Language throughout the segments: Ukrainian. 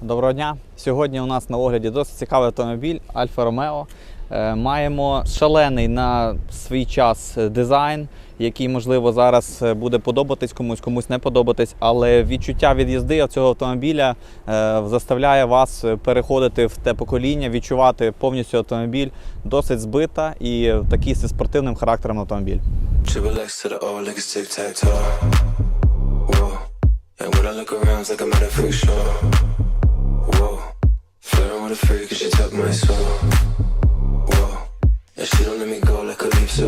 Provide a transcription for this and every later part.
Доброго дня. Сьогодні у нас на огляді досить цікавий автомобіль Альфа Ромео. Е, Маємо шалений на свій час е, дизайн, який, можливо, зараз е, буде подобатись комусь, комусь не подобатись, але відчуття від їзди цього автомобіля заставляє вас переходити в те покоління, відчувати повністю автомобіль досить збита і такий зі спортивним характером автомобіль. My soul. Whoa. And she don't let me go like a leaf, so.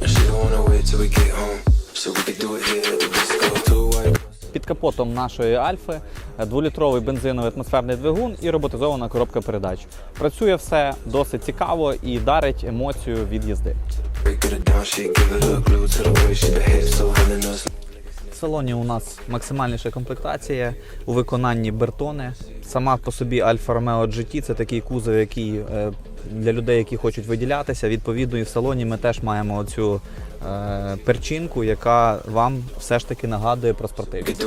And she don't wanna wait till we get home. So we could do it here at the disco. Two white. Під капотом нашої Альфи е, дволітровий бензиновий атмосферний двигун і роботизована коробка передач. Працює все досить цікаво і дарить емоцію від їзди. Break it down, she give it a glue to the way she behaves, so villainous. В салоні у нас максимальніша комплектація у виконанні Бертони. Сама по собі Альфа Ромео GT це такий кузов, який е, для людей, які хочуть виділятися. Відповідно, і в салоні ми теж маємо цю е, перчинку, яка вам все ж таки нагадує про спортивність.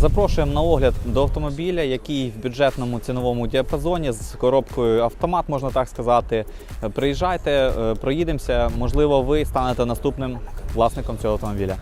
Запрошуємо на огляд до автомобіля, який в бюджетному ціновому діапазоні з коробкою автомат, можна так сказати. Приїжджайте, е, проїдемося. Можливо, ви станете наступним власником цього автомобіля.